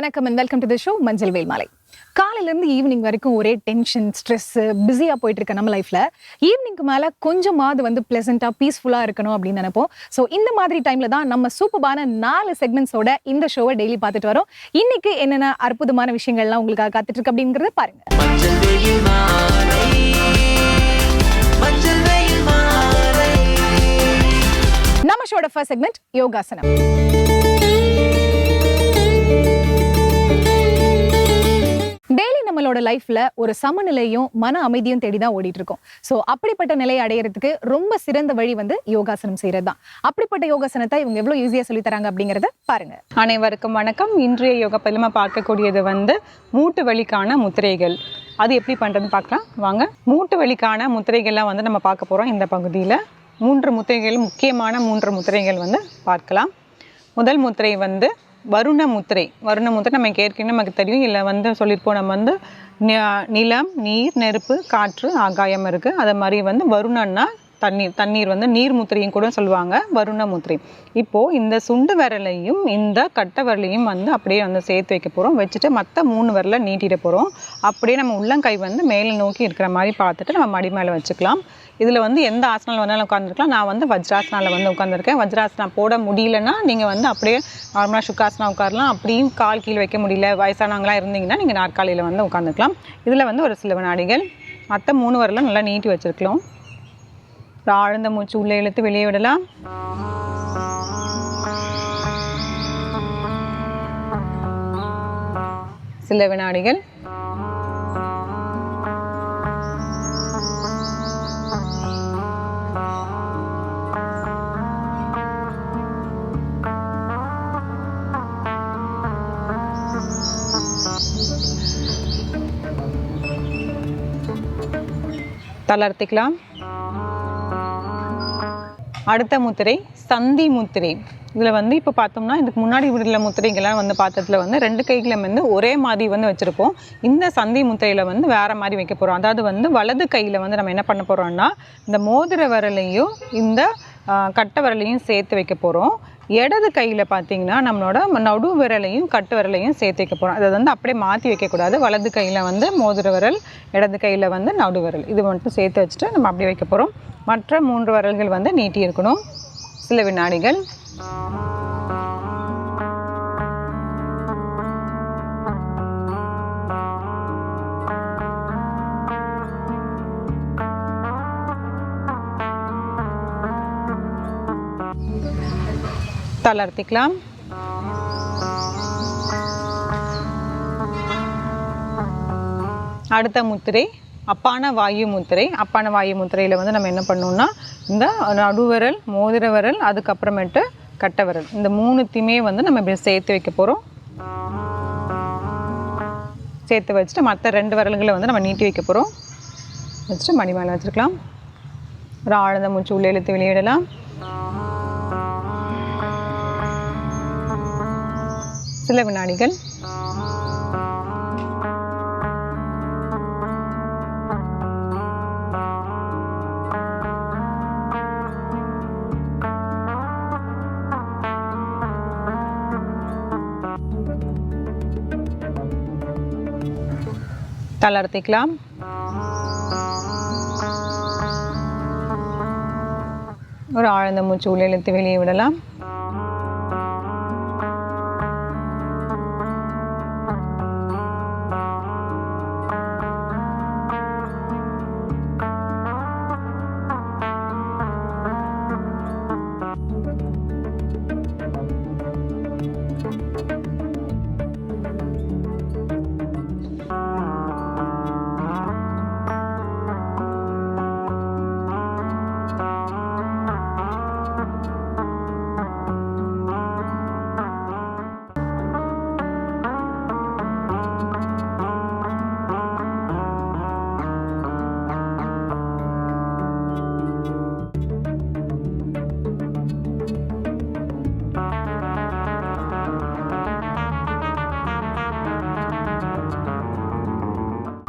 வணக்கம் and welcome to the show மஞ்சள் வேல் மாலை காலையிலேருந்து ஈவினிங் வரைக்கும் ஒரே டென்ஷன் ஸ்ட்ரெஸ் பிஸியாக போயிட்டு இருக்க நம்ம லைஃப்பில் ஈவினிங்க்கு மேலே கொஞ்சமாவது வந்து ப்ளசண்ட்டாக பீஸ்ஃபுல்லாக இருக்கணும் அப்படின்னு நினைப்போம். ஸோ இந்த மாதிரி டைமில் தான் நம்ம சூப்பரான நாலு செக்மெண்ட்ஸோட இந்த ஷோவை டெய்லி பார்த்துட்டு வரோம். இன்னைக்கு என்னென்ன அற்புதமான விஷயங்கள்லாம் உங்களுக்காக காத்துட்டு இருக்கு அப்படிங்கிறத பாருங்க. மஞ்சள் வெயில் மாலை மஞ்சள் வெயில் மாலை நம்ம ஷோட ஃபர்ஸ்ட் செக்மெண்ட் யோகாசனம். டெய்லி நம்மளோட லைஃப்ல ஒரு சமநிலையும் மன அமைதியும் தேடி தான் ஓடிட்டு இருக்கோம் ஸோ அப்படிப்பட்ட நிலையை அடையிறதுக்கு ரொம்ப சிறந்த வழி வந்து யோகாசனம் செய்யறது தான் அப்படிப்பட்ட யோகாசனத்தை இவங்க எவ்வளோ ஈஸியாக சொல்லித்தராங்க தராங்க பாருங்க. அனைவருக்கும் வணக்கம். இன்றைய யோகா பதிலமா பார்க்கக்கூடியது வந்து மூட்டு வலிக்கான முத்திரைகள். அது எப்படி பண்ணுறதுன்னு பார்க்கலாம். வாங்க. மூட்டு வலிக்கான முத்திரைகள்லாம் வந்து நம்ம பார்க்க போகிறோம் இந்த பகுதியில் மூன்று முத்திரைகள் முக்கியமான மூன்று முத்திரைகள் வந்து பார்க்கலாம். முதல் முத்திரை வந்து வருண முத்திரை வருண முத்திரை நமக்கு ஏற்கனவே நமக்கு தெரியும். இல்லை வந்து சொல்லியிருப்போம். நம்ம வந்து நிலம் நீர் நெருப்பு காற்று ஆகாயம் இருக்குது அதை மாதிரி வந்து வருணன்னா தண்ணீர் தண்ணீர் வந்து நீர் முத்திரையும் கூட சொல்லுவாங்க வருண முத்திரை இப்போது இந்த சுண்டு விரலையும் இந்த கட்டை விரலையும் வந்து அப்படியே வந்து சேர்த்து வைக்க போகிறோம் வச்சுட்டு மற்ற மூணு விரலை நீட்டிட போகிறோம் அப்படியே நம்ம உள்ளங்கை வந்து மேலே நோக்கி இருக்கிற மாதிரி பார்த்துட்டு நம்ம மடி மேலே வச்சுக்கலாம். இதில் வந்து எந்த ஆசனால வேணாலும் உட்காந்துருக்கலாம் நான் வந்து வஜ்ராசனாவில் வந்து உட்காந்துருக்கேன் வஜ்ராசனா போட முடியலன்னா நீங்கள் வந்து அப்படியே நார்மலாக சுக்காசனா உட்காரலாம். அப்படியும் கால் கீழே வைக்க முடியல. வயசானவங்களாம் இருந்தீங்கன்னா நீங்கள் நாற்காலியில் வந்து உட்காந்துக்கலாம் இதில் வந்து ஒரு சில வினாடிகள். மற்ற மூணு வரலாம் நல்லா நீட்டி வச்சுருக்கலாம். ஆழ்ந்த மூச்சு உள்ளே இழுத்து வெளியே விடலாம். சில வினாடிகள். தளர்த்திக்கலாம். அடுத்த முத்திரை சந்தி முத்திரை. இதில் வந்து இப்போ பார்த்தோம்னா இதுக்கு முன்னாடி உள்ள முத்திரைகள்லாம் வந்து பார்த்ததுல வந்து ரெண்டு கைகளும் வந்து ஒரே மாதிரி வந்து வச்சுருப்போம். இந்த சந்தி முத்திரையில் வந்து வேறு மாதிரி வைக்க போகிறோம் அதாவது வந்து வலது கையில் வந்து நம்ம என்ன பண்ண போகிறோம்னா இந்த மோதிர விரலையும் இந்த கட்ட கட்டை விரலையும் சேர்த்து வைக்க போகிறோம் இடது கையில் பார்த்தீங்கன்னா நம்மளோட நடு விரலையும் கட்டு விரலையும் சேர்த்து வைக்க போகிறோம் அதை வந்து அப்படியே மாற்றி வைக்கக்கூடாது. வலது கையில் வந்து மோதிர விரல் இடது கையில் வந்து நடு விரல். இது மட்டும் சேர்த்து வச்சுட்டு நம்ம அப்படியே வைக்க போகிறோம் மற்ற மூன்று விரல்கள் வந்து நீட்டி இருக்கணும் சில வினாடிகள். தளர்த்திக்கலாம். அடுத்த முத்திரை. அப்பான வாயு முத்திரை அப்பான வாயு முத்திரையில் வந்து நம்ம என்ன பண்ணோம்னா இந்த நடுவிரல் மோதிர விரல் அதுக்கப்புறமேட்டு கட்டை விரல் இந்த மூணுத்தையுமே வந்து நம்ம இப்படி சேர்த்து வைக்க போகிறோம் சேர்த்து வச்சுட்டு மற்ற ரெண்டு விரல்களை வந்து நம்ம நீட்டி வைக்க போகிறோம் வச்சுட்டு மணி மேலே வச்சுருக்கலாம். ஒரு ஆழ்ந்த மூச்சு உள்ளே இழுத்து வெளியிடலாம். சில வினாடிகள். தளர்த்திக்கலாம். ஒரு ஆழ்ந்த மூச்சு உள்ளே இழுத்து வெளியே விடலாம்.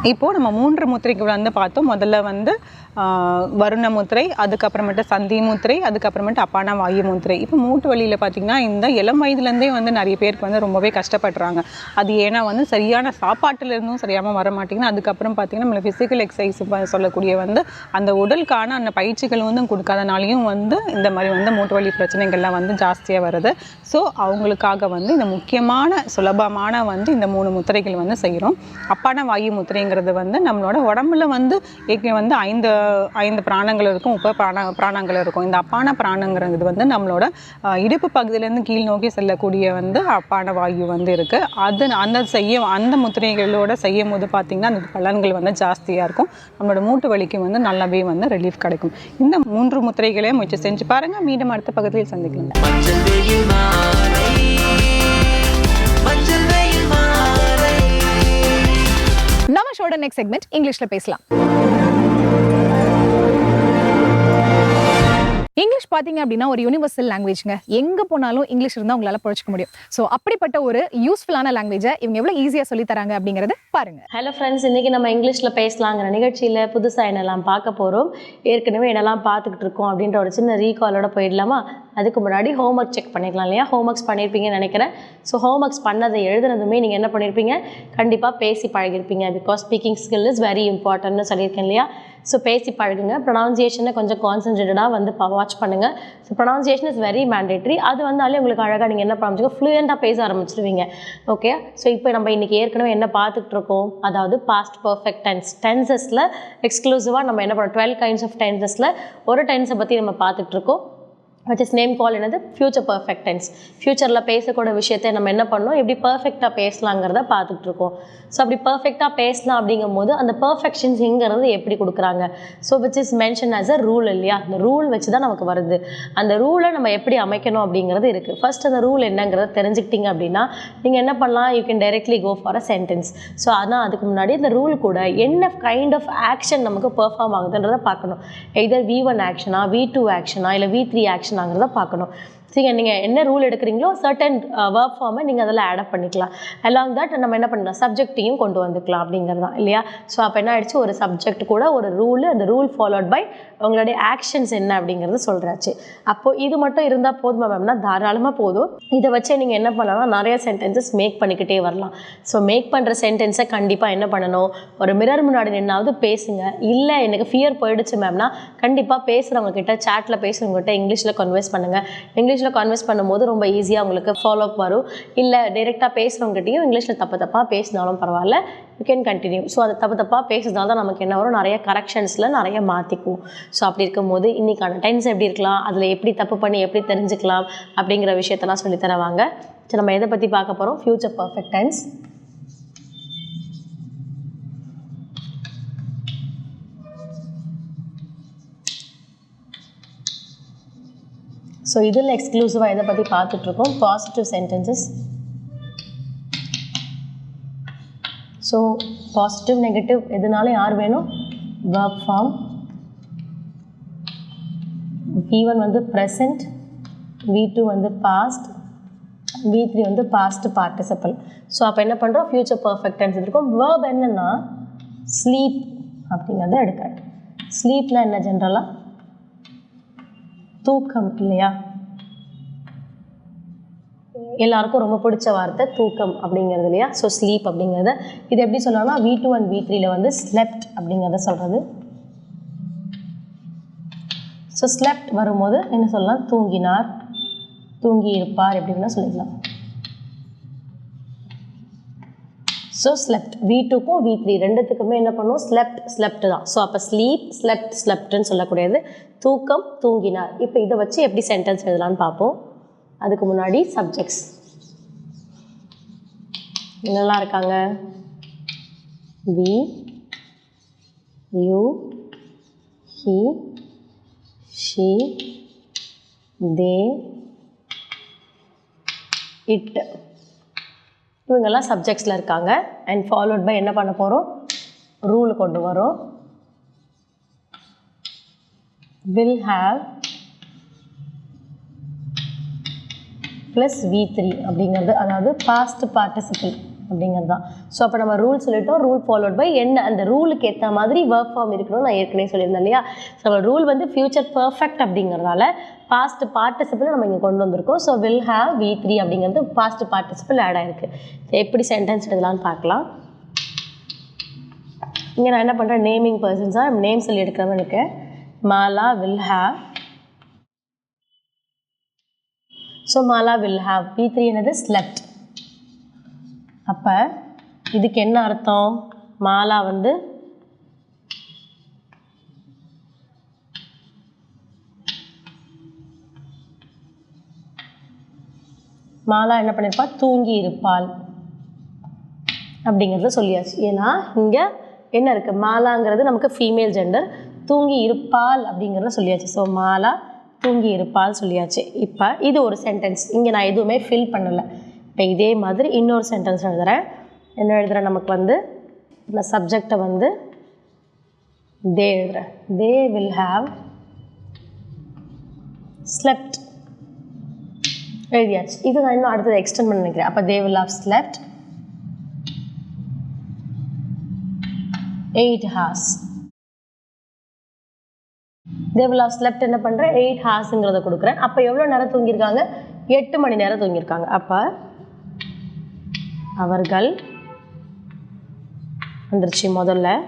இப்போது நம்ம மூன்று முத்திரைக்கு வந்து பார்த்தோம். முதல்ல வந்து வருணமுத்திரை அதுக்கப்புறமேட்டு சந்தி முத்திரை அதுக்கப்புறமேட்டு அப்பான வாயு முத்திரை. இப்போ மூட்டு வலியில் பார்த்திங்கன்னா இந்த இளம் வயதுலேருந்தே வந்து நிறைய பேருக்கு வந்து ரொம்பவே கஷ்டப்படுறாங்க. அது ஏன்னா வந்து சரியான சாப்பாட்டிலேருந்தும் சரியாமல் வர மாட்டேங்குது அதுக்கப்புறம் பார்த்திங்கன்னா நம்மளை ஃபிசிக்கல் எக்ஸசைஸ் சொல்லக்கூடிய வந்து அந்த உடலுக்கான அந்த பயிற்சிகள் வந்து கொடுக்காதனாலையும் வந்து இந்த மாதிரி வந்து மூட்டு வலி பிரச்சனைகள்லாம் வந்து ஜாஸ்தியாக வருது. ஸோ அவங்களுக்காக வந்து இந்த முக்கியமான சுலபமான வந்து இந்த மூணு முத்திரைகள் வந்து செய்கிறோம் அப்பான வாயு முத்திரைங்கிறது வந்து நம்மளோட உடம்புல வந்து வந்து ஐந்து ஐந்து பிராணங்கள் இருக்கும் உப பிராண பிராணங்கள் இருக்கும். இந்த அப்பான பிராணங்கிறது வந்து நம்மளோட இடுப்பு பகுதியிலேருந்து கீழ் நோக்கி செல்லக்கூடிய வந்து அப்பான வாயு வந்து இருக்குது அது அந்த செய்ய அந்த முத்திரைகளோட செய்யும் போது பார்த்திங்கன்னா அந்த பலன்கள் வந்து ஜாஸ்தியாக இருக்கும். நம்மளோட மூட்டு வலிக்கு வந்து நல்லாவே வந்து ரிலீஃப் கிடைக்கும். இந்த மூன்று முத்திரைகளையும் முயற்சி செஞ்சு பாருங்கள் மீண்டும் அடுத்த பகுதியில் சந்திக்கலாம். நம்ம ஷோட நெக்ஸ்ட் செக்மெண்ட் இங்கிலீஷில் பேசலாம். இங்கிலீஷ் பார்த்தீங்க அப்படின்னா ஒரு யூனிவர்சல் லாங்குவேஜ்ங்க எங்க போனாலும் இங்கிலீஷ் இருந்தால் உங்களால புழைச்சிக்க முடியும். ஸோ அப்படிப்பட்ட ஒரு யூஸ்ஃபுல்லான லாங்குவேஜை இவங்க எவ்வளோ ஈஸியா சொல்லி தராங்க அப்படிங்கறது பாருங்க. ஹலோ ஃப்ரெண்ட்ஸ் இன்றைக்கி நம்ம இங்கிலீஷில் பேசலாங்கிற நிகழ்ச்சியில் புதுசாக என்னெல்லாம் பார்க்க போகிறோம் ஏற்கனவே என்னெல்லாம் பார்த்துக்கிட்டு இருக்கோம் அப்படின்ற ஒரு சின்ன ரீகாலோட போயிடலாமா? அதுக்கு முன்னாடி ஹோம்ஒர்க் செக் பண்ணிக்கலாம் இல்லையா? ஹோம்ஒர்க்ஸ் பண்ணியிருப்பீங்கன்னு நினைக்கிறேன். ஸோ ஹோம்ஒர்க்ஸ் பண்ணதை எழுதுனதுமே நீங்கள் என்ன பண்ணியிருப்பீங்க கண்டிப்பாக பேசி பழகிருப்பீங்க. Because speaking skill is very இம்பார்ட்டன்ட்னு சொல்லியிருக்கேன் இல்லையா? ஸோ பேசி பழகுங்க. ப்ரொனவுன்சியேஷனை கொஞ்சம் கான்சன்ட்ரேட்டடாக வந்து வாட்ச் பண்ணுங்கள் so pronunciation is very mandatory அது வந்தாலே உங்களுக்கு அழகாக நீங்கள் என்ன பண்ணுங்க ஃப்ளூயண்ட்டாக பேச ஆரம்பிச்சிருவீங்க. ஓகே ஸோ இப்போ நம்ம இன்றைக்கி ஏற்கனவே என்ன பார்த்துட்டு இருக்கோம் அதாவது பாஸ்ட் பர்ஃபெக்ட் டென்ஸ் டென்சஸில் எக்ஸ்க்ளூசிவாக நம்ம என்ன பண்ணோம் டுவெல் கைண்ட்ஸ் ஆஃப் டென்சஸில் ஒரு டென்ஸை பற்றி நம்ம பார்த்துட்டு இருக்கோம் விச் இஸ் நேம் கால் என்னது? ஃப்யூச்சர் பர்ஃபெக்ட் டென்ஸ் ஃப்யூச்சரில் பேசக்கூடிய விஷயத்தை நம்ம என்ன பண்ணோம் எப்படி பர்ஃபெக்டாக பேசலாங்கிறத பார்த்துட்டு இருக்கோம். ஸோ அப்படி பர்ஃபெக்டாக பேசலாம் அப்படிங்கும்போது அந்த பர்ஃபெக்ஷன்ஸ் இங்கிறது எப்படி கொடுக்குறாங்க? So which is mention as a rule இல்லையா? அந்த ரூல் வச்சு தான் நமக்கு வருது. அந்த ரூலை நம்ம எப்படி அமைக்கணும் அப்படிங்கிறது இருக்குது ஃபர்ஸ்ட் அந்த ரூல் என்னங்கிறத தெரிஞ்சுக்கிட்டீங்க அப்படின்னா நீங்கள் என்ன பண்ணலாம்? You can directly go for a sentence so ஆனால் அதுக்கு முன்னாடி இந்த ரூல் கூட என்ன கைண்ட் ஆஃப் ஆக்ஷன் நமக்கு பெர்ஃபார்ம் ஆகுதுன்றதை பார்க்கணும். எதர் வி ஒன் ஆக்ஷனா வி டூ ஆக்ஷனா இல்லை வி த்ரீ ஆக்ஷன் ஆக்ஷனாங்கிறத பார்க்கணும். சரிங்க நீங்கள் என்ன ரூல் எடுக்கிறீங்களோ சர்டன் ஒர்க் ஃபார்மை நீங்கள் அதில் ஆடப் பண்ணிக்கலாம். அலாங் தட் நம்ம என்ன பண்ணலாம்? சப்ஜெக்டையும் கொண்டு வந்துக்கலாம் அப்படிங்கிறது தான் இல்லையா? ஸோ அப்போ என்ன ஆயிடுச்சு? ஒரு சப்ஜெக்ட் கூட ஒரு ரூல் அந்த ரூல் ஃபாலோட் பை உங்களுடைய ஆக்ஷன்ஸ் என்ன அப்படிங்கிறது சொல்கிறாச்சு அப்போது இது மட்டும் இருந்தால் போதுமா மேம்னா தாராளமாக போதும். இதை வச்சே நீங்கள் என்ன பண்ணலாம்? நிறைய சென்டென்சஸ் மேக் பண்ணிக்கிட்டே வரலாம். ஸோ மேக் பண்ணுற சென்டென்ஸை கண்டிப்பாக என்ன பண்ணணும்? ஒரு மிரர் முன்னாடி நின்னாவது பேசுங்க. இல்லை எனக்கு ஃபியர் போயிடுச்சு மேம்னா கண்டிப்பாக பேசுகிறவங்க கிட்ட சேட்டில் பேசுகிறவங்க கிட்ட இங்கிலீஷில் கன்வெர்ஸ் பண்ணுங்கள் இங்கிலீஷில் கன்வெர்ஸ் பண்ணும்போது ரொம்ப ஈஸியாக உங்களுக்கு ஃபாலோ அப் வரும். இல்லை டைரெக்டாக பேசுகிறவங்ககிட்டையும் இங்கிலீஷில் தப்பு தப்பாக பேசினாலும் பரவாயில்ல. யூ கேன் கண்டினியூ ஸோ அதை தப்பு தப்பாக பேசுறதால தான் நமக்கு என்ன வரும்? நிறைய கரெக்ஷன்ஸில் நிறைய மாற்றிக்குவோம் ஸோ அப்படி இருக்கும்போது இன்றைக்கான டென்ஸ் எப்படி இருக்கலாம்? அதில் எப்படி தப்பு பண்ணி எப்படி தெரிஞ்சுக்கலாம்? அப்படிங்கிற விஷயத்தெல்லாம் சொல்லி தருவாங்க ஸோ நம்ம எதை பற்றி பார்க்க போகிறோம் ஃப்யூச்சர் பர்ஃபெக்ட் டென்ஸ் ஸோ இதில் எக்ஸ்க்ளூசிவாக இதை பற்றி பார்த்துட்ருக்கோம். Positive sentences so positive negative எதுனால யார் வேணும்? Verb ஃபார்ம் வி ஒன் வந்து ப்ரெசண்ட் வி டூ வந்து பாஸ்ட் வி த்ரீ வந்து பாஸ்ட் பார்ட்டிசிபல் ஸோ அப்போ என்ன பண்ணுறோம் ஃப்யூச்சர் பர்ஃபெக்ட் டென்ஸ் இருக்கும் வேர்ப் என்னென்னா ஸ்லீப் அப்படிங்கிறத எடுக்கிறேன் ஸ்லீப்னால் என்ன ஜென்ரலாக தூக்கம் இல்லையா? எல்லாருக்கும் ரொம்ப பிடிச்ச வார்த்தை தூக்கம் அப்படிங்கிறது இல்லையா? ஸோ ஸ்லீப் அப்படிங்கிறத. இது எப்படி சொல்லலாம்னா வி டூ அண்ட் வி த்ரீல வந்து ஸ்லெப்ட் அப்படிங்கிறத சொல்கிறது ஸோ ஸ்லெப்ட் வரும்போது என்ன சொல்லலாம்? தூங்கினார். தூங்கி இருப்பார் எப்படி சொல்லிக்கலாம். ஸோ ஸ்லெப்ட் வி டூக்கும் வி த்ரீ ரெண்டுத்துக்குமே என்ன பண்ணுவோம் ஸ்லெப்ட் ஸ்லெப்ட் தான். ஸோ அப்போ ஸ்லீப் ஸ்லெப்ட் ஸ்லெப்ட்னு சொல்லக்கூடியது. தூக்கம் தூங்கினார். இப்போ இதை வச்சு எப்படி சென்டென்ஸ் எழுதலாம்னு பார்ப்போம். அதுக்கு முன்னாடி சப்ஜெக்ட்ஸ் என்னெல்லாம் இருக்காங்க? We you he she they it இவங்கெல்லாம் சப்ஜெக்ட்ஸில் இருக்காங்க. அண்ட் ஃபாலோட் பை என்ன பண்ண போகிறோம் ரூல் கொண்டு வரோம். Will have plus V three அப்படிங்கிறது அதாவது பாஸ்ட் பார்ட்டிசிபிள் அப்படிங்கிறது தான் ஸோ அப்போ நம்ம ரூல் சொல்லிட்டோம். ரூல் ஃபாலோட் பை என்ன? அந்த ரூலுக்கு ஏற்ற மாதிரி ஒர்க் ஃபார்ம் இருக்கணும்னு நான் ஏற்கனவே சொல்லியிருந்தேன் இல்லையா? ஸோ நம்ம ரூல் வந்து ஃபியூச்சர் பர்ஃபெக்ட் அப்படிங்கிறதால பாஸ்ட் பார்ட்டிசிபிள் நம்ம இங்கே கொண்டு வந்திருக்கோம். So will have V three அப்படிங்கிறது பாஸ்ட் பார்ட்டிசிபிள் ஆட் ஆயிருக்கு. எப்படி சென்டென்ஸ் எழுதலாம்னு பார்க்கலாம். இங்கே நான் என்ன பண்ணுறேன் நேமிங் பர்சன்ஸாக நேம் சொல்லி எடுக்கிறவன் இருக்கு Mala will have so Mala will have V three என்னது? ஸ்லெப்ட் அப்போ இதுக்கு என்ன அர்த்தம்? மாலா வந்து மாலா என்ன பண்ணியிருப்பா தூங்கி இருப்பாள். அப்படிங்கிறத சொல்லியாச்சு. ஏன்னா இங்கே என்ன இருக்குது மாலாங்கிறது நமக்கு ஃபீமேல் ஜெண்டர் தூங்கி இருப்பாள் அப்படிங்கிறத சொல்லியாச்சு. ஸோ மாலா தூங்கி இருப்பாள் சொல்லியாச்சு. இப்போ இது ஒரு சென்டென்ஸ் இங்கே நான் எதுவுமே ஃபில் பண்ணலை. இப்போ இதே மாதிரி இன்னொரு சென்டென்ஸ் எழுதுகிறேன் என்ன எழுதுகிறேன் நமக்கு வந்து இந்த சப்ஜெக்டை வந்து தே எழுதுகிறேன் தே வில் ஹாவ் ஸ்லெப்ட் எழுதியாச்சு. இது நான் இன்னும் அடுத்தது எக்ஸ்டெண்ட் பண்ண நினைக்கிறேன். அப்போ they will have slept eight hours they will have slept என்ன பண்ணுறேன் எயிட் ஹார்ஸுங்கிறத கொடுக்குறேன். அப்போ எவ்வளோ நேரம் தூங்கியிருக்காங்க? எட்டு மணி நேரம் தூங்கியிருக்காங்க. அப்போ அவர்கள் வந்துருச்சு முதல்ல.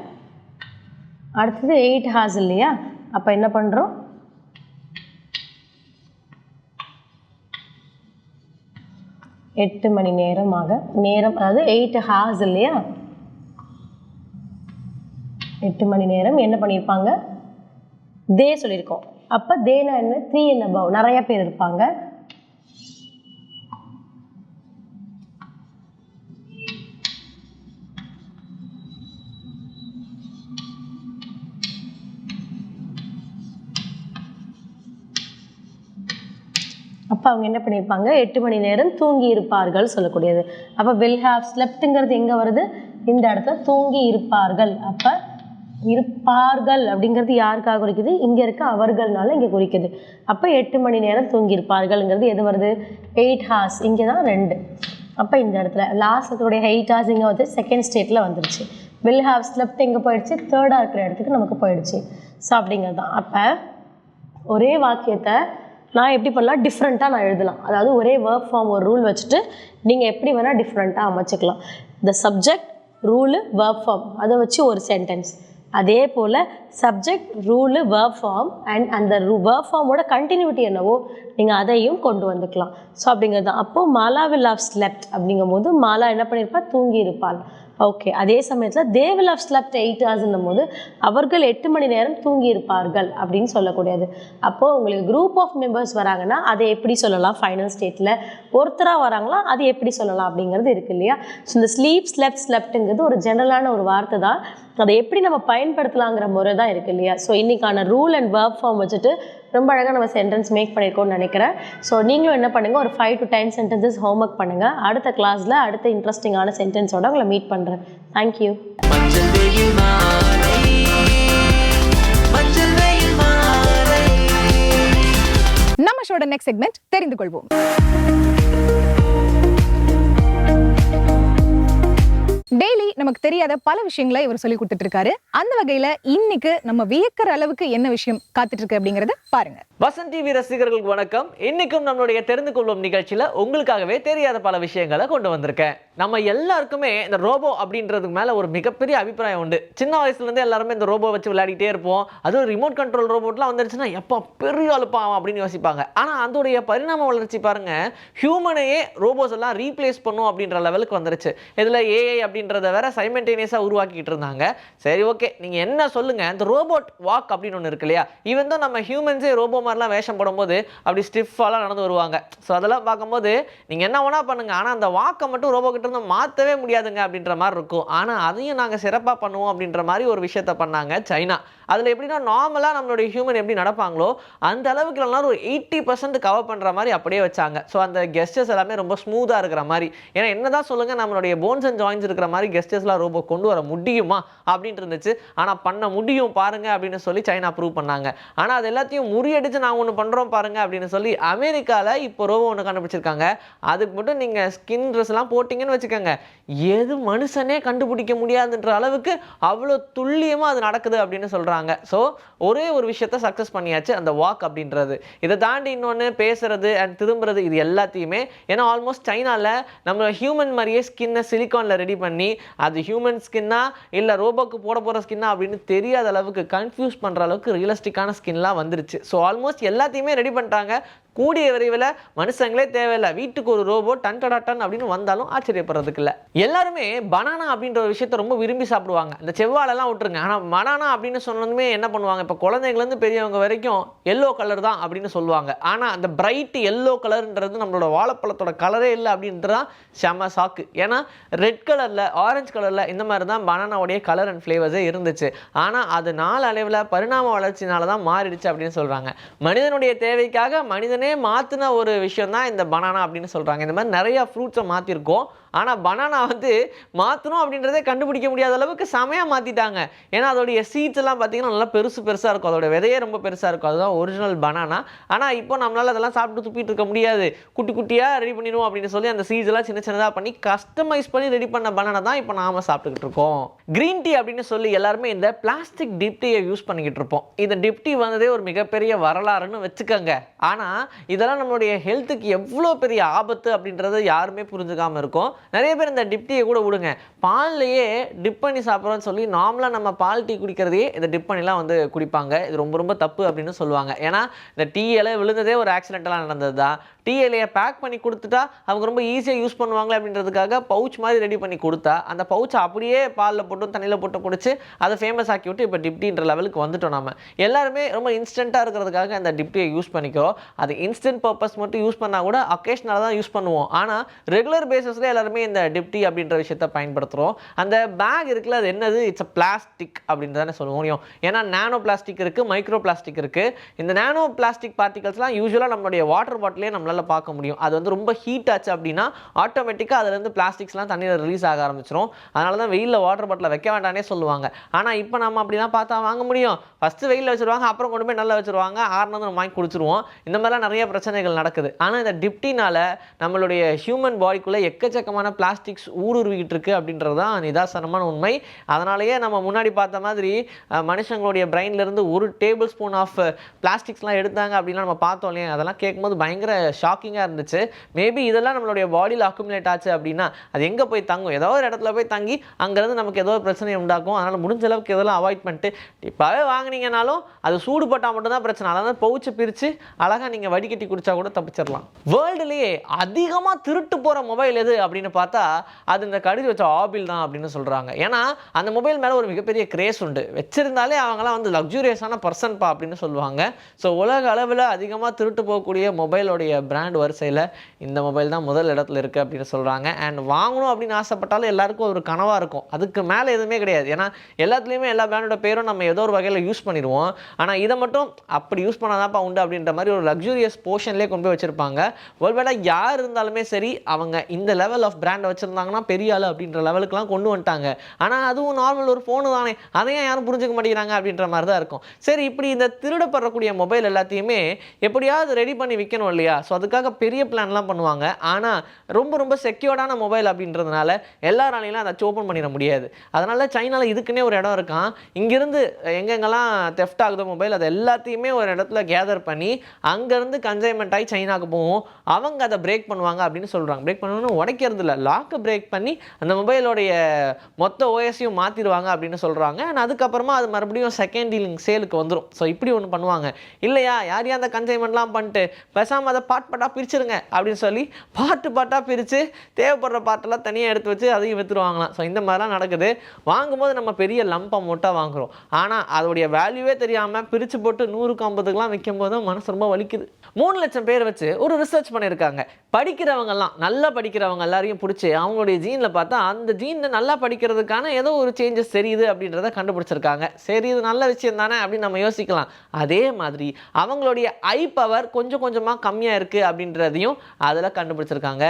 அடுத்தது எயிட் ஹார்ஸ் இல்லையா? அப்போ என்ன பண்ணுறோம் எட்டு மணி நேரமாக நேரம் அதாவது எயிட் ஹார்ஸ் இல்லையா? எட்டு மணி நேரம் என்ன பண்ணியிருப்பாங்க? தே சொல்லியிருக்கோம். அப்போ தேனா என்ன? த்ரீ என்ன? பவ் நிறைய பேர் இருப்பாங்க. அப்போ அவங்க என்ன பண்ணியிருப்பாங்க? எட்டு மணி நேரம் தூங்கி இருப்பார்கள் சொல்லக்கூடியது. அப்போ வில் ஹாவ் ஸ்லெப்ட்டுங்கிறது எங்கே வருது? இந்த இடத்துல தூங்கி இருப்பார்கள். அப்போ இருப்பார்கள் அப்படிங்கிறது யாருக்காக குறிக்குது? இங்கே இருக்க அவர்கள்னால இங்கே குறிக்குது. அப்போ எட்டு மணி நேரம் தூங்கி இருப்பார்கள்ங்கிறது எது வருது? எயிட் ஹார்ஸ் இங்கே தான் ரெண்டு. அப்போ இந்த இடத்துல. லாஸ்ட் இருக்கக்கூடிய எயிட் ஹார்ஸ் இங்கே வந்து செகண்ட் ஸ்டேட்டில் வந்துருச்சு. வில் ஹாவ் ஸ்லெப்ட் எங்கே போயிடுச்சு? தேர்டாக இருக்கிற இடத்துக்கு நமக்கு போயிடுச்சு. ஸோ அப்படிங்கிறது தான் அப்போ ஒரே வாக்கியத்தை நான் எப்படி பண்ணலாம்? டிஃப்ரெண்ட்டாக நான் எழுதலாம். அதாவது ஒரே ஒர்க் ஃபார்ம் ஒரு ரூல் வச்சுட்டு நீங்கள் எப்படி வேணால் டிஃப்ரெண்ட்டாக அமைச்சிக்கலாம். The subject rule verb form அதை வச்சு ஒரு சென்டென்ஸ் அதே போல் subject rule verb form and அந்த ரூ ஒர்க் ஃபார்மோட கண்டினியூட்டி என்னவோ நீங்கள் அதையும் கொண்டு வந்துக்கலாம். ஸோ அப்படிங்கிறது தான். அப்போது மாலா வில் ஆஃப் ஸ்லெப்ட் அப்படிங்கும்போது மாலா என்ன பண்ணியிருப்பா தூங்கி இருப்பாள் ஓகே அதே சமயத்தில் they will have slept eight ஹவர்ஸ்ன்னும் போது அவர்கள் எட்டு மணி நேரம் தூங்கி இருப்பார்கள் அப்படின்னு சொல்லக்கூடியது. அப்போது உங்களுக்கு குரூப் ஆஃப் மெம்பர்ஸ் வராங்கன்னா அதை எப்படி சொல்லலாம்? ஃபைனல் ஸ்டேட்டில் ஒருத்தராக வராங்களா? அது எப்படி சொல்லலாம் அப்படிங்கிறது இருக்கு இல்லையா? ஸோ இந்த ஸ்லீப் ஸ்லெப்ட் ஸ்லெப்ட்டுங்கிறது ஒரு ஜென்ரலான ஒரு வார்த்தை தான். அதை எப்படி நம்ம பயன்படுத்தலாங்கிற முறை தான் இருக்கு இல்லையா? ஸோ இன்றைக்கான ரூல் அண்ட் ஒர்க் ஃபார்ம் வச்சுட்டு ரொம்ப அழகாக நம்ம சென்டென்ஸ் மேக் பண்ணியிருக்கோம்னு நினைக்கிறேன். ஸோ நீங்களும் என்ன பண்ணுங்கள் ஒரு five to ten sentences homework பண்ணுங்கள் அடுத்த கிளாஸில் அடுத்த இன்ட்ரெஸ்டிங்கான சென்டென்ஸோட உங்களை மீட் பண்ணுறேன் தேங்க்யூ நம்ம ஷோட நெக்ஸ்ட் செக்மெண்ட் தெரிந்து கொள்வோம். டெய்லி நமக்கு தெரியாத பல விஷயங்களை இவர் சொல்லி கொடுத்துட்டு இருக்காரு அந்த வகையில இன்னைக்கு நம்ம வியக்கிற அளவுக்கு என்ன விஷயம் காத்துட்டு இருக்கு அப்படிங்கறத பாருங்க. வசந்த் டிவி ரசிகர்களுக்கு வணக்கம். இன்னைக்கும் நம்மளுடைய தெரிந்து கொள்வோம் நிகழ்ச்சியில உங்களுக்காகவே தெரியாத பல விஷயங்களை கொண்டு வந்திருக்கேன். நம்ம எல்லாருக்குமே இந்த ரோபோ அப்படின்றதுக்கு மேல ஒரு மிகப்பெரிய அபிப்பிராயம் உண்டு. சின்ன வயசுல இருந்து எல்லாருமே இந்த ரோபோ வச்சு விளையாடிட்டே இருப்போம். அதுவும் ரிமோட் கண்ட்ரோல் ரோபோட்லாம் வந்துருச்சுன்னா எப்போ பெரிய அழுப்பாகும் அப்படின்னு யோசிப்பாங்க. ஆனா அதோடைய பரிணாம வளர்ச்சி பாருங்க ஹியூமனையே ரோபோஸ் எல்லாம் ரீப்ளேஸ் பண்ணும் அப்படின்ற லெவலுக்கு வந்துருச்சு. இதுல ஏஐ அப்படின்னு அப்படின்றத வேற சைமெண்டேனியஸா உருவாக்கிட்டு இருந்தாங்க. சரி ஓகே நீங்கள் என்ன சொல்லுங்கள் இந்த ரோபோட் வாக் அப்படின்னு ஒன்று இருக்கு இல்லையா? ஈவன் தான் நம்ம ஹியூமன்ஸே ரோபோ மாதிரிலாம் வேஷம் போடும்போது அப்படி ஸ்டிஃபாலாம் நடந்து வருவாங்க. ஸோ அதெல்லாம் பார்க்கும்போது நீங்கள் என்ன வேணா பண்ணுங்க. ஆனால் அந்த வாக்கை மட்டும் ரோபோ கிட்ட இருந்து மாற்றவே முடியாதுங்க அப்படின்ற மாதிரி இருக்கும். ஆனால் அதையும் நாங்கள் சிறப்பாக பண்ணுவோம் அப்படின்ற மாதிரி ஒரு விஷயத்த பண்ணாங்க சைனா. அதில் எப்படின்னா நார்மலாக நம்மளுடைய ஹியூமன் எப்படி நடப்பாங்களோ அந்த அளவுக்கு இல்லைனாலும் ஒரு எயிட்டி பர்சன்ட் கவர் பண்ணுற மாதிரி அப்படியே வச்சாங்க. ஸோ அந்த கெஸ்டர்ஸ் எல்லாமே ரொம்ப ஸ்மூத்தாக இருக்கிற மாதிரி. ஏன்னா என்ன தான் சொல்லுங்கள் நம்மளுடைய போன்ஸ் அண்ட் ஜாயின்ஸ் இருக்கிற மாதிரி கெஸ்டர்ஸ்லாம் ரோபோ கொண்டு வர முடியுமா அப்படின்ட்டு இருந்துச்சு. ஆனால் பண்ண முடியும் பாருங்க அப்படின்னு சொல்லி சைனா ப்ரூவ் பண்ணாங்க. ஆனால் அது எல்லாத்தையும் முறியடிச்சு நான் ஒன்று பண்ணுறோம் பாருங்க அப்படின்னு சொல்லி அமெரிக்காவில் இப்போ ரோபோ ஒன்று கண்டுபிடிச்சிருக்காங்க. அதுக்கு மட்டும் நீங்கள் ஸ்கின் ட்ரெஸ்லாம் போட்டிங்கன்னு வச்சுக்கோங்க. எது மனுஷனே கண்டுபிடிக்க முடியாதுன்ற அளவுக்கு அவ்வளோ துல்லியமாக அது நடக்குது அப்படின்னு சொல்கிறாங்க ஸோ ஒரே ஒரு விஷயத்த சக்ஸஸ் பண்ணியாச்சு அந்த வாக் அப்படின்றது. இதை தாண்டி இன்னொன்று பேசுறது அண்ட் திரும்புறது இது எல்லாத்தையுமே. ஏன்னா ஆல்மோஸ்ட் சைனாவில் நம்ம ஹியூமன் மாதிரியே ஸ்கின்னை சிலிக்கானில் ரெடி பண்ணி அது ஹியூமன் ஸ்கின்னா இல்லை ரோபோக்கு போட போகிற ஸ்கின்னா அப்படின்னு தெரியாத அளவுக்கு கன்ஃபியூஸ் பண்ணுற அளவுக்கு ரியலிஸ்டிக்கான ஸ்கின்லாம் வந்துருச்சு. ஸோ ஆல்மோஸ்ட் எல்லாத்தையுமே ரெடி பண்ணிட்டாங்க கூடிய விரைவில் மனுஷங்களே தேவையில்லை. வீட்டுக்கு ஒரு ரோபோ டன் டடா டன் அப்படின்னு வந்தாலும் ஆச்சரியப்படுறதுக்கு இல்லை. எல்லாருமே பனானா அப்படின்ற ஒரு விஷயத்தை ரொம்ப விரும்பி சாப்பிடுவாங்க. இந்த செவ்வாழெல்லாம் விட்டுருங்க. ஆனால் பனானா அப்படின்னு சொன்னதுமே என்ன பண்ணுவாங்க? இப்போ குழந்தைங்கலேருந்து பெரியவங்க வரைக்கும் எல்லோ கலர் தான் அப்படின்னு சொல்லுவாங்க. ஆனால் அந்த பிரைட் எல்லோ கலர்ன்றது நம்மளோட வாழைப்பழத்தோட கலரே இல்லை அப்படின்றது தான் செம சாக்கு. ஏன்னா ரெட் கலரில் ஆரஞ்சு கலரில் இந்த மாதிரி தான் பனானாவுடைய கலர் அண்ட் ஃப்ளேவர்ஸே இருந்துச்சு. ஆனால் அது நாள் அளவில் பரிணாம வளர்ச்சினால தான் மாறிடுச்சு அப்படின்னு சொல்கிறாங்க மனிதனுடைய தேவைக்காக மனிதனே மாற்றின ஒரு விஷயம் தான் இந்த பனானா அப்படின்னு சொல்கிறாங்க இந்த மாதிரி நிறையா ஃப்ரூட்ஸை மாற்றிருக்கோம் ஆனால் பனானா வந்து மாற்றணும் அப்படின்றதே கண்டுபிடிக்க முடியாத அளவுக்கு செமையாக மாற்றிட்டாங்க ஏன்னா அதோடைய சீட்ஸ் எல்லாம் பார்த்தீங்கன்னா நல்லா பெருசு பெருசாக இருக்கும். அதோட விதையே ரொம்ப பெருசாக இருக்கும். அதுதான் ஒரிஜினல் பனானா ஆனால் இப்போ நம்மளால் அதெல்லாம் சாப்பிட்டு துப்பிட்டு இருக்க முடியாது. குட்டி குட்டியாக ரெடி பண்ணிடுவோம் அப்படின்னு சொல்லி அந்த சீட்ஸ் எல்லாம் சின்ன சின்னதாக பண்ணி கஸ்டமைஸ் பண்ணி ரெடி பண்ண பனானா தான் இப்போ நாம சாப்பிட்டுக்கிட்டு இருக்கோம். க்ரீன் டீ அப்படின்னு சொல்லி எல்லாருமே இந்த பிளாஸ்டிக் டிப்டியை யூஸ் பண்ணிக்கிட்டு இருப்போம். இந்த டிப்டி வந்ததே ஒரு மிகப்பெரிய வரலாறுன்னு வச்சுக்கோங்க. ஆனால் இதெல்லாம் நம்மளுடைய ஹெல்த்துக்கு எவ்வளோ பெரிய ஆபத்து அப்படின்றத யாருமே புரிஞ்சுக்காமல் இருக்கும். நிறைய பேர் இந்த டிப்டியை கூட விடுங்க. பால்லையே டிப் பண்ணி சாப்பிட்றோன்னு சொல்லி நார்மலாக நம்ம பால் டீ குடிக்கிறதையே இந்த டிப் பண்ணிலாம் வந்து குடிப்பாங்க. இது ரொம்ப ரொம்ப தப்பு அப்படின்னு சொல்லுவாங்க. ஏன்னா இந்த டீ இலை விழுந்ததே ஒரு ஆக்சிடென்டலாக நடந்தது தான் டீ இலையை பேக் பண்ணி கொடுத்துட்டா அவங்க ரொம்ப ஈஸியாக யூஸ் பண்ணுவாங்களே அப்படின்றதுக்காக பவுச் மாதிரி ரெடி பண்ணி கொடுத்தா அந்த பவுச்சை அப்படியே பாலில் போட்டு தண்ணியில் போட்டு குடிச்சு அதை ஃபேமஸ் ஆக்கி விட்டு இப்போ டிப்டின்ற லெவலுக்கு வந்துட்டோம் நம்ம எல்லாருமே ரொம்ப இன்ஸ்டண்ட்டாக இருக்கிறதுக்காக அந்த டிப்டியை யூஸ் பண்ணிக்கிறோம். அது இன்ஸ்டன்ட் பர்பஸ் மட்டும் யூஸ் பண்ணால் கூட அக்கேஷனலாக தான் யூஸ் பண்ணுவோம். ஆனால் ரெகுலர் பேசிஸில் எல்லாருமே இந்த டிப்டி அப்படின்ற விஷயத்தை பயன்படுத்துகிறோம் அந்த பேக் இருக்குல்ல அது என்னது? இட்ஸ் அ பிளாஸ்டிக் அப்படின்னு தானே சொல்ல முடியும் ஏன்னா நானோ பிளாஸ்டிக் இருக்குது மைக்ரோ பிளாஸ்டிக் இருக்குது இந்த நானோ பிளாஸ்டிக் பார்ட்டிகல்ஸ்லாம் யூஸ்வலாக நம்மளுடைய வாட்டர் பாட்டிலே நம்மளால் பார்க்க முடியும். அது வந்து ரொம்ப ஹீட் ஆச்சு அப்படின்னா ஆட்டோமேட்டிக்காக அதுலேருந்து பிளாஸ்டிக்ஸ்லாம் தண்ணியில் ரிலீஸ் ஆக ஆரம்பிச்சிரும். அதனால தான் வெயிலில் வாட்டர் பாட்டில் வைக்க வேண்டானே சொல்லுவாங்க. ஆனால் இப்போ நம்ம அப்படிலாம் பார்த்தா வாங்க முடியும். ஃபஸ்ட்டு வெயிலில் வச்சுருவாங்க அப்புறம் கொண்டு போய் நல்லா வச்சுருவாங்க. ஆறுனது நம்ம வாங்கி குடிச்சிருவோம். இந்த மாதிரிலாம் நிறைய பிரச்சனைகள் நடக்குது. ஆனால் இந்த டிப்டினால் நம்மளுடைய ஹியூமன் பாடிக்குள்ளே எக்கச்சக்கமான பிளாஸ்டிக்ஸ் ஊடுருவிக்கிட்டு இருக்கு அப்படின்றது தான் நிதாசனமான உண்மை. அதனாலேயே நம்ம முன்னாடி பார்த்த மாதிரி மனுஷங்களுடைய பிரெயின்லேருந்து ஒரு டேபிள் ஸ்பூன் ஆஃப் பிளாஸ்டிக்ஸ்லாம் எடுத்தாங்க அப்படின்னா நம்ம பார்த்தோம் இல்லையா? அதெல்லாம் கேட்கும்போது பயங்கர ஷாக்கிங்காக இருந்துச்சு. மேபி இதெல்லாம் நம்மளுடைய பாடியில் அக்குமுலேட் ஆச்சு அப்படின்னா அது எங்கே போய் தங்கும்? ஏதோ ஒரு இடத்துல போய் தங்கி அங்கேருந்து நமக்கு ஏதோ ஒரு பிரச்சனை உண்டாக்கும். அதனால் முடிஞ்ச அளவுக்கு இதெல்லாம் அவாய்ட் பண்ணிட்டு இப்போவே வாங்கினீங்கனாலும் அது சூடுபட்டால் மட்டும்தான் பிரச்சனை. அதாவது பவுச்சு பிரித்து அழகாக நீங்கள் வடிகட்டி குடிச்சா கூட தப்பிச்சிடலாம் வேர்ல்டுலேயே அதிகமாக திருட்டு போகிற மொபைல் எது அப்படின்னு பார்த்தா அது இந்த கடிது வச்ச ஆபில் தான் அப்படின்னு சொல்கிறாங்க ஏன்னா அந்த மொபைல் மேலே ஒரு மிகப்பெரிய கிரேஸ் உண்டு. வச்சிருந்தாலே அவங்களாம் வந்து லக்ஸூரியஸான பர்சன் பா அப்படின்னு சொல்லுவாங்க. ஸோ உலக அளவில் அதிகமாக திருட்டு போகக்கூடிய மொபைலோடைய பிராண்ட் வரிசையில் இந்த மொபைல் தான் முதல் இடத்துல இருக்குது அப்படின்னு சொல்கிறாங்க அண்ட் வாங்கணும் அப்படின்னு ஆசைப்பட்டாலும் எல்லாருக்கும் ஒரு கனவாக இருக்கும். அதுக்கு மேலே எதுவுமே கிடையாது. ஏன்னா எல்லாத்துலேயுமே எல்லா பிராண்டோட பேரும் நம்ம ஏதோ ஒரு வகையில் யூஸ் பண்ணிடுவோம். ஆனால் இதை மட்டும் அப்படி யூஸ் பண்ணாதான்ப்பா உண்டு அப்படின்ற மாதிரி ஒரு லக்ஸூரியஸ் போர்ஷன்லேயே கொண்டு போய் வச்சுருப்பாங்க. ஒருவேளை யார் இருந்தாலுமே சரி அவங்க இந்த லெவல் ஆஃப் பிராண்டை வச்சுருந்தாங்கன்னா பெரிய ஆள் அப்படின்ற லெவலுக்குலாம் கொண்டு வந்துட்டாங்க. ஆனால் அதுவும் நார்மல் ஒரு ஃபோனு தானே. அதையும் யாரும் புரிஞ்சுக்க மாட்டேங்கிறாங்க அப்படின்ற மாதிரி தான் இருக்கும். சரி இப்படி இந்த திருடப்படக்கூடிய மொபைல் எல்லாத்தையுமே எப்படியாவது ரெடி பண்ணி விற்கணும் இல்லையா? ஸோ அதுக்காக பெரிய பிளான்லாம் பண்ணுவாங்க. ஆனால் ரொம்ப ரொம்ப செக்யூர்டான மொபைல் அப்படின்றதுனால எல்லாராலையும் அதை ஓப்பன் பண்ணிட முடியாது. அதனால் சைனாவில் இதுக்குன்னே ஒரு இடம் இருக்கான். இங்கேருந்து எங்கெங்கெல்லாம் தெஃப்ட் ஆகுதோ மொபைல் அதை எல்லாத்தையுமே ஒரு இடத்துல கேதர் பண்ணி அங்கேருந்து கன்சைன்மெண்ட் ஆகி சைனாவுக்கு போகும். அவங்க அதை பிரேக் பண்ணுவாங்க அப்படின்னு சொல்கிறாங்க பிரேக் பண்ணணும்னு உடைக்கிறது இல்லை லாக்கை பிரேக் பண்ணி அந்த மொபைலோடைய மொத்த ஓஎஸையும் மாற்றிடுவாங்க அப்படின்னு சொல்கிறாங்க அண்ட் அதுக்கப்புறமா அது மறுபடியும் செகண்ட் டீலிங் சேலுக்கு வந்துடும் ஸோ இப்படி ஒன்று பண்ணுவாங்க. இல்லையா? யார் யார் அந்த கன்சைன்மெண்ட்லாம் பண்ணிட்டு பேசாமல் அதை பாட் பாட்டாக பிரிச்சிருங்க அப்படின்னு சொல்லி பாட்டு பாட்டாக பிரித்து தேவைப்படுற பாட்டெல்லாம் தனியாக எடுத்து வச்சு அதையும் விற்றுருவாங்களாம் ஸோ இந்த மாதிரிலாம் நடக்குது. வாங்கும்போது நம்ம பெரிய லம்ப் அமௌண்ட்டாக வாங்குறோம். ஆனால் அதோடைய வேல்யூவே தெரியாமல் பிரித்து போட்டு நூறுக்கு ஐம்பதுக்கெலாம் விற்கும் போது மனசு ரொம்ப வலிக்குது. மூணு லட்சம் பேர் வச்சு ஒரு ரிசர்ச் பண்ணியிருக்காங்க படிக்கிறவங்கலாம் நல்லா படிக்கிறவங்க எல்லாரையும் பிடிச்சி அவங்களுடைய ஜீனில் பார்த்தா அந்த ஜீனில் நல்லா படிக்கிறதுக்கான ஏதோ ஒரு சேஞ்சஸ் தெரியுது அப்படின்றத கண்டுபிடிச்சிருக்காங்க. சரி இது நல்ல விஷயம் தானே அப்படின்னு நம்ம யோசிக்கலாம். அதே மாதிரி அவங்களுடைய ஐ பவர் கொஞ்சம் கொஞ்சமாக கம்மியாக இருக்குது அப்படின்றதையும் அதில் கண்டுபிடிச்சிருக்காங்க.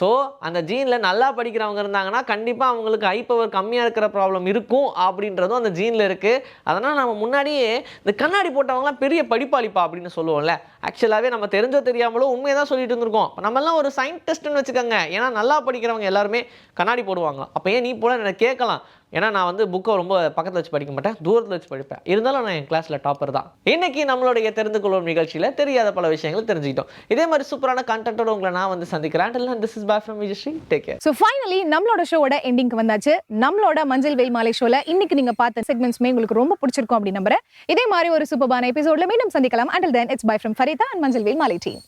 ஸோ அந்த ஜீனில் நல்லா படிக்கிறவங்க இருந்தாங்கன்னா கண்டிப்பாக அவங்களுக்கு ஐ பவர் கம்மியாக இருக்கிற ப்ராப்ளம் இருக்கும் அப்படின்றதும் அந்த ஜீனில் இருக்குது அதனால் நம்ம முன்னாடியே இந்த கண்ணாடி போட்டவங்களாம் பெரிய படிப்பாளிப்பா அப்படின்னு சொல்லுவோம்ல. ஆக்சுவலாகவே நம்ம தெரிஞ்சோ தெரியாமலோ உண்மையை தான் சொல்லிட்டு இருந்திருக்கோம். நம்மலாம் ஒரு சயின்டிஸ்ட்னு வச்சுக்கோங்க. ஏன்னா நல்லா படிக்கிறவங்க எல்லாருமே கண்ணாடி போடுவாங்க. அப்போ ஏன் நீ போல எனக்கு கேட்கலாம். ஏன்னா நான் வந்து புக்கை ரொம்ப பக்கத்தில் வச்சு படிக்க மாட்டேன். தூரத்தில் வச்சு படிப்பேன். இருந்தாலும் நான் என் கிளாஸில் டாப்பர் தான். இன்றைக்கி நம்மளுடைய தெரிந்து கொள்ளும் நிகழ்ச்சியில் தெரியாத பல விஷயங்கள் தெரிஞ்சுக்கிட்டோம். இதே மாதிரி சூப்பரான கண்டென்ட்டோட உங்களை நான் வந்து சந்திக்கிறேன். This is bye from Vijayasri take care so finally நம்மளோட ஷோவோட எண்டிங்க்கு வந்தாச்சு. நம்மளோட மஞ்சள் வெயில் மாலை ஷோல இன்னைக்கு நீங்கள் பார்த்த செக்மெண்ட்ஸ்மே உங்களுக்கு ரொம்ப பிடிச்சிருக்கும் அப்படின்னு நம்புறேன். இதே மாதிரி ஒரு சூப்பரான எபிசோடில் மீண்டும் சந்திக்கலாம். Until then it's bye from Farida and மஞ்சள் வெயில் மாலை டீம்